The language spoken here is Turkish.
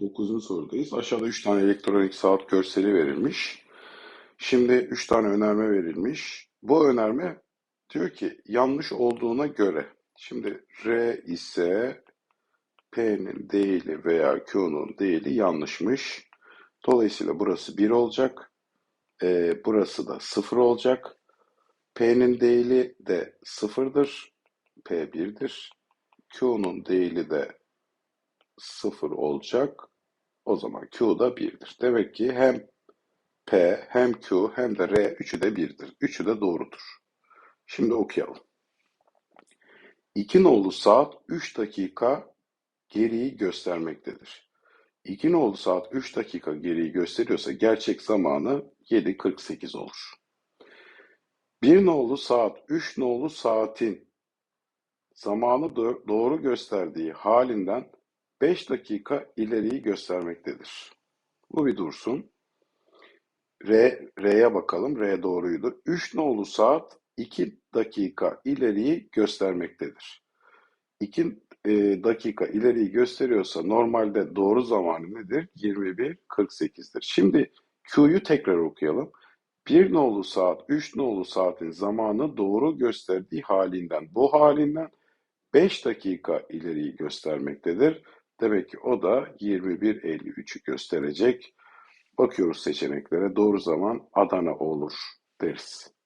9. sorudayız. Aşağıda 3 tane elektronik saat görseli verilmiş. Şimdi 3 tane önerme verilmiş. Bu önerme diyor ki yanlış olduğuna göre. Şimdi R ise P'nin değili veya Q'nun değili yanlışmış. Dolayısıyla burası 1 olacak. Ee, burası da 0 olacak. P'nin değili de 0'dır. P 1'dir. Q'nun değili de 0 olacak. O zaman Q da 1'dir. Demek ki hem P hem Q hem de R üçü de 1'dir. Üçü de doğrudur. Şimdi okuyalım. 2 nolu saat 3 dakika geriyi göstermektedir. 2 nolu saat 3 dakika geriyi gösteriyorsa gerçek zamanı 7.48 olur. 1 nolu saat 3 nolu saatin zamanı do- doğru gösterdiği halinden 5 dakika ileriyi göstermektedir. Bu bir dursun. R, R'ye bakalım. R doğruydu. 3 nolu saat 2 dakika ileriyi göstermektedir. 2 e, dakika ileriyi gösteriyorsa normalde doğru zamanı nedir? 21.48'dir. Şimdi Q'yu tekrar okuyalım. 1 nolu saat 3 nolu saatin zamanı doğru gösterdiği halinden bu halinden 5 dakika ileriyi göstermektedir. Demek ki o da 21.53'ü gösterecek. Bakıyoruz seçeneklere. Doğru zaman Adana olur deriz.